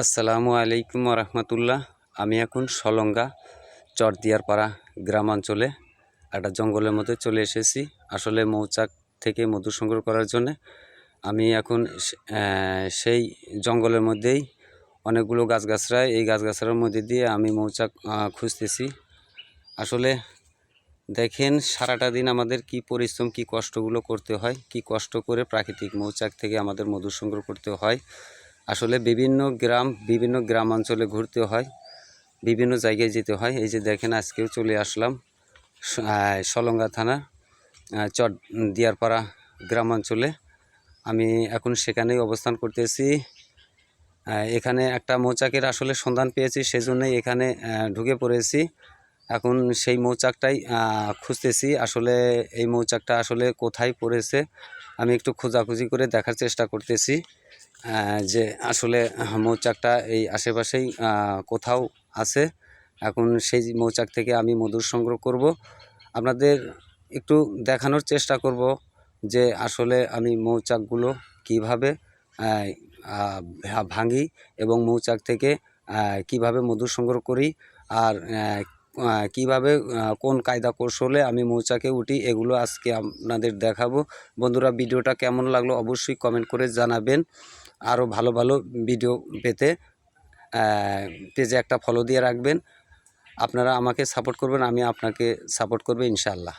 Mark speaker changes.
Speaker 1: আসসালামু আলাইকুম রহমতুল্লাহ আমি এখন সলঙ্গা, চরদিয়ারপাড়া গ্রামাঞ্চলে একটা জঙ্গলের মধ্যে চলে এসেছি। আসলে মৌচাক থেকে মধু সংগ্রহ করার জন্য আমি এখন সেই জঙ্গলের মধ্যেই অনেকগুলো গাছগাছড়ায় এই গাছগাছড়ার মধ্যে দিয়ে আমি মৌচাক খুঁজতেছি। আসলে দেখেন সারাটা দিন আমাদের কি পরিশ্রম, কি কষ্টগুলো করতে হয়, কি কষ্ট করে প্রাকৃতিক মৌচাক থেকে আমাদের মধু সংগ্রহ করতে হয়। আসলে বিভিন্ন গ্রাম বিভিন্ন গ্রাম অঞ্চলে ঘুরতে হয়, বিভিন্ন জায়গায় যেতে হয়। এই যে দেখেন, আজকেও চলে আসলাম সলঙ্গা থানা চট, দিয়ারপাড়া গ্রামাঞ্চলে। আমি এখন সেখানেই অবস্থান করতেছি। এখানে একটা মৌচাকের আসলে সন্ধান পেয়েছি, সেজন্যই এখানে ঢুকে পড়েছি। এখন সেই মৌচাকটাই খুঁজতেছি। আসলে এই মৌচাকটা আসলে কোথায় পড়েছে, আমি একটু খোঁজাখুঁজি করে দেখার চেষ্টা করতেছি। যে আসলে মৌচাকটা এই আশেপাশেই কোথাও আছে। এখন সেই মৌচাক থেকে আমি মধুর সংগ্রহ করব। আপনাদের একটু দেখানোর চেষ্টা করব যে আসলে আমি মৌচাকগুলো কীভাবে ভাঙি এবং মৌচাক থেকে কীভাবে মধু সংগ্রহ করি আর কীভাবে কোন কায়দা কৌশলে আমি মৌচাকে উঠি এগুলো আজকে আপনাদের দেখাবো। বন্ধুরা, ভিডিওটা কেমন লাগল অবশ্যই কমেন্ট করে জানাবেন। আরও ভালো ভালো ভিডিও পেতে পেজে একটা ফলো দিয়ে রাখবেন। আপনারা আমাকে সাপোর্ট করবেন, আমি আপনাকে সাপোর্ট করব ইনশাআল্লাহ।